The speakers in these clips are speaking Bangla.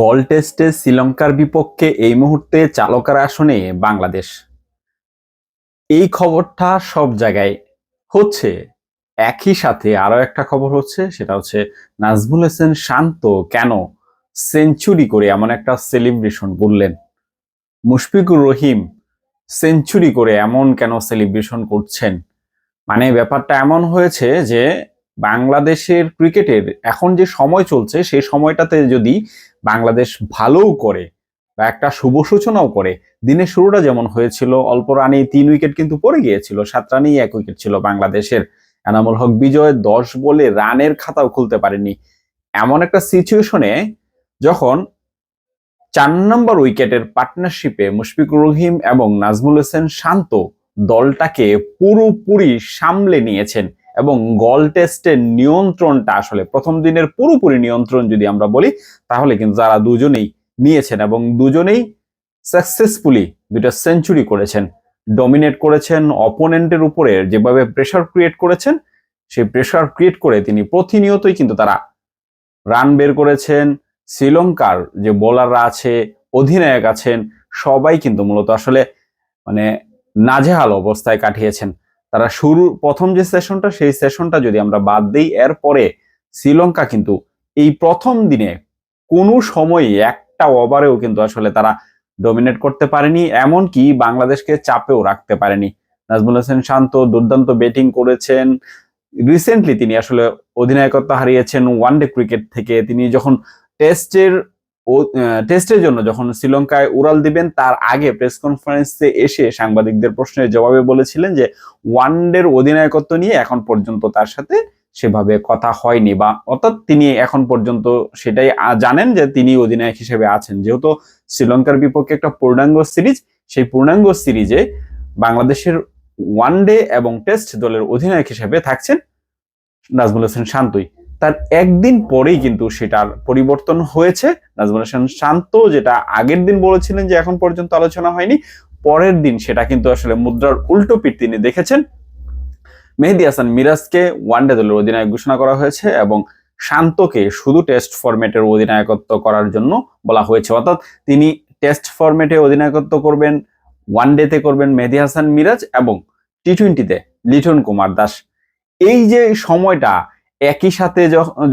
গল টেস্টে শ্রীলঙ্কার বিপক্ষে এই মুহূর্তে চালকার আসনে বাংলাদেশ। এই খবরটা সব জায়গায় হচ্ছে। একই সাথে আরও একটা খবর হচ্ছে, সেটা হচ্ছে নাজমুল হোসেন শান্ত কেন সেঞ্চুরি করে এমন একটা সেলিব্রেশন করলেন? মুশফিকুর রহিম সেঞ্চুরি করে এমন কেন সেলিব্রেশন করছেন? মানে ব্যাপারটা এমন হয়েছে যে বাংলাদেশের ক্রিকেটের এখন যে সময় চলছে সেই সময়টাতে যদি বাংলাদেশ ভালোও করে বা একটা শুভ সূচনাও করে, দিনের শুরুটা যেমন হয়েছিল, অল্প রানেই তিন উইকেট কিন্তু পড়ে গিয়েছিল, সাত রানেই এক উইকেট ছিল বাংলাদেশের। এনামুল হক বিজয় দশ বলে রানের খাতাও খুলতে পারেনি এমন একটা সিচুয়েশনে যখন চার নম্বর উইকেটের পার্টনারশিপে মুশফিকুর রহিম এবং নাজমুল হোসেন শান্ত দলটাকে পুরোপুরি সামলে নিয়েছেন এবং গল টেস্টের নিয়ন্ত্রণটা আসলে প্রথম দিনের পুরোপুরি নিয়ন্ত্রণ যদি আমরা বলি, তাহলে কিন্তু তারা দুজনেই নিয়েছেন এবং দুজনেই সাকসেসফুলি দুটা সেঞ্চুরি করেছেন ডমিনেট করেছেন অপোনেন্টের উপরে যেভাবে প্রেশার ক্রিয়েট করেছেন, সেই প্রেশার ক্রিয়েট করে তিনি প্রতিনিয়তই কিন্তু তারা রান বের করেছেন। শ্রীলঙ্কার যে বোলাররা আছে, অধিনায়ক আছেন, সবাই কিন্তু মূলত আসলে মানে নাজেহাল অবস্থায় কাটিয়েছেন। তারা শুরু, প্রথম যে সেশনটা সেই সেশনটা যদি আমরা বাদ দিই, এরপরে শ্রীলঙ্কা কিন্তু এই প্রথম দিনে কোনো সময় একটা ওভারেও কিন্তু আসলে তারা ডমিনেট করতে পারেনি, এমনকি বাংলাদেশকে চাপেও রাখতে পারেনি। নাজমুল হোসেন শান্ত দুর্দান্ত ব্যাটিং করেছেন। রিসেন্টলি তিনি আসলে অধিনায়কত্ব হারিয়েছেন ওয়ানডে ক্রিকেট থেকে। তিনি যখন টেস্টের টেস্টের জন্য যখন শ্রীলঙ্কায় উড়াল দিবেন, তার আগে প্রেস কনফারেন্সে এসে সাংবাদিকদের প্রশ্নের জবাবে বলেছিলেন যে, ওয়ানডের অধিনায়কত্ব নিয়ে এখন পর্যন্ত তার সাথে সেভাবে কথা হয়নি বা, অর্থাৎ তিনি এখন পর্যন্ত সেটাই জানেন যে তিনি অধিনায়ক হিসেবে আছেন। যেহেতু শ্রীলঙ্কার বিপক্ষে একটা পূর্ণাঙ্গ সিরিজ, সেই পূর্ণাঙ্গ সিরিজে বাংলাদেশের ওয়ানডে এবং টেস্ট দলের অধিনায়ক হিসেবে থাকছেন নাজমুল হোসেন শান্তই। তার একদিন পরেই কিন্তু সেটার পরিবর্তন হয়েছে। নাজমুল হোসেন শান্ত, যেটা আগের দিন বলেছিলেন যে এখন পর্যন্ত আলোচনা হয়নি, পরের দিন সেটা কিন্তু আসলে মুদ্রার উল্টো পিঠ তিনি দেখেছেন। মেহেদি হাসান মিরাজকে ওয়ানডে দলের অধিনায়ক ঘোষণা করা হয়েছে এবং শান্তকে শুধু টেস্ট ফরম্যাটের অধিনায়কত্ব করার জন্য বলা হয়েছে। অর্থাৎ তিনি টেস্ট ফরম্যাটে অধিনায়কত্ব করবেন ওয়ানডেতে করবেন মেহেদি হাসান মিরাজ এবং টি টোয়েন্টিতে লিটন কুমার দাস। এই যে সময়টা একই সাথে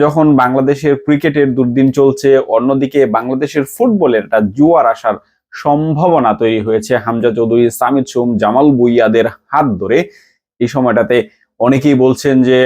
যখন বাংলাদেশের ক্রিকেটের দুর্দিন চলছে, অন্যদিকে বাংলাদেশের ফুটবলের একটা জুয়ার আসার সম্ভাবনা তৈরি হয়েছে। হামজা চৌধুরী, সামিদ সোম, জামাল বুইয়াদের হাত ধরে এই সময়টাতে অনেকেই বলছেন যে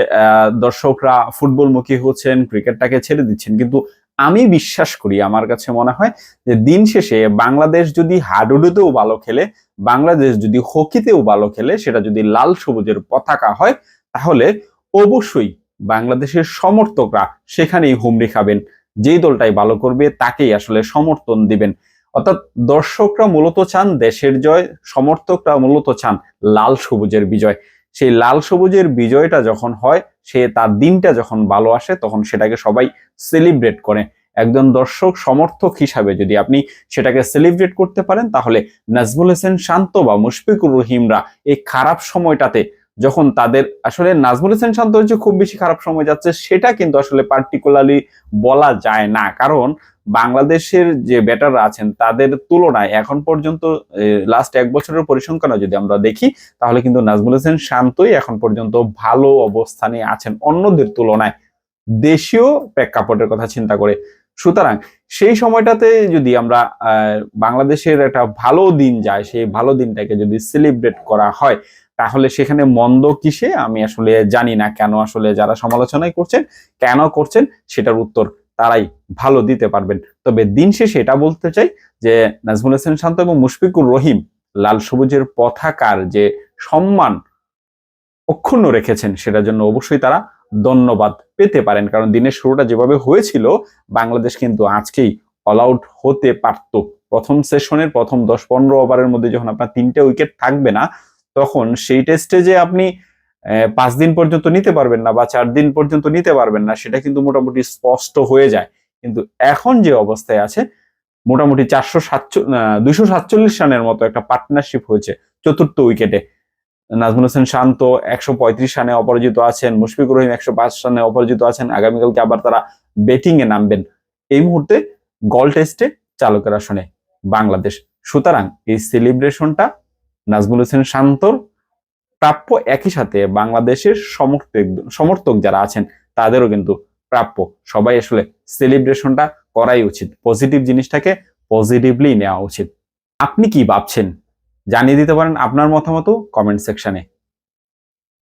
দর্শকরা ফুটবলমুখী হচ্ছেন, ক্রিকেটটাকে ছেড়ে দিচ্ছেন। কিন্তু আমি বিশ্বাস করি, আমার কাছে মনে হয় যে, দিন শেষে বাংলাদেশ যদি হাডুডুতেও ভালো খেলে, বাংলাদেশ যদি হকিতেও ভালো খেলে, সেটা যদি লাল সবুজের পতাকা হয়, তাহলে অবশ্যই বাংলাদেশের সমর্থকরা সেখানেই হুমড়ি খাবেন। যেই দলটাই ভালো করবে, তাকেই আসলে সমর্থন দিবেন। অর্থাৎ দর্শকরা মূলত চান দেশের জয়, সমর্থকরা মূলত চান লাল সবুজের বিজয়। সেই লাল সবুজের বিজয়টা যখন হয়, সে তার দিনটা যখন ভালো আসে, তখন সেটাকে সবাই সেলিব্রেট করে। একজন দর্শক সমর্থক হিসাবে যদি আপনি সেটাকে সেলিব্রেট করতে পারেন, তাহলে নাজমুল হোসেন শান্ত বা মুশফিকুর রহিমরা এই খারাপ সময়টাতে যখন তাদের আসলে নাজমুল হোসেন শান্ত হচ্ছে খুব বেশি খারাপ সময় যাচ্ছে, সেটা কিন্তু আসলে পার্টিকুলারলি বলা যায় না। কারণ বাংলাদেশের যে ব্যাটাররা আছেন, তাদের তুলনায় এখন পর্যন্ত লাস্ট এক বছরের পরিসংখ্যানও যদি আমরা দেখি, তাহলে কিন্তু নাজমুল হোসেন শান্তই এখন পর্যন্ত ভালো অবস্থানে আছেন। অন্যদের তুলনায় দেশীয় প্রেক্ষাপটের কথা চিন্তা করে। সুতরাং সেই সময়টাতে যদি আমরা বাংলাদেশের একটা ভালো দিন যায়, সেই ভালো দিনটাকে যদি সেলিব্রেট করা হয় তাহলে সেখানে মন্দ কিসে আমি আসলে জানি না কেন আসলে যারা সমালোচনাই করছেন, কেন করছেন সেটার উত্তর তারাই ভালো দিতে পারবেন। তবে দিন শেষে এটা বলতে চাই যে নাজমুল হোসেন শান্ত এবং মুশফিকুর রহিম লাল সবুজের পথাকার যে সম্মান অক্ষুণ্ণ রেখেছেন, সেটার জন্য অবশ্যই তারা ধন্যবাদ পেতে পারেন। কারণ দিনের শুরুটা যেভাবে হয়েছিল, বাংলাদেশ কিন্তু আজকেই অল আউট হতে পারত। প্রথম সেশনের প্রথম দশ পনেরো ওভারের মধ্যে যখন আপনার তিনটে উইকেট থাকবে না তখন সেই টেস্টে যে আপনি পাঁচ দিন পর্যন্ত নিতে পারবেন না বা চার দিন পর্যন্ত নিতে পারবেন না, সেটা কিন্তু মোটামুটি স্পষ্ট হয়ে যায়। কিন্তু এখন যে অবস্থায় আছে, মোটামুটি চারশো দুইশো সাতচল্লিশ রানের মতো একটা পার্টনারশিপ হয়েছে চতুর্থ উইকেটে নাজমুল হোসেন শান্ত একশো পঁয়ত্রিশ রানে অপরাজিত আছেন, মুশফিকুর রহিম একশো পাঁচ রানে অপরাজিত আছেন, আগামীকালকে আবার তারা ব্যাটিং এ নামবেন। এই মুহূর্তে গল টেস্টে চালকের আসনে বাংলাদেশ। সুতরাং এই সেলিব্রেশনটা নাজমুল হোসেন শান্তর প্রাপ্য একই সাথে বাংলাদেশের সমর্থক সমর্থক যারা আছেন, তাদেরও কিন্তু প্রাপ্য। সবাই আসলে সেলিব্রেশনটা করাই উচিত। পজিটিভ জিনিসটাকে পজিটিভলি নেওয়া উচিত। আপনি কি ভাবছেন? জানিয়ে দিতে পারেন আপনার মতামত কমেন্ট সেকশনে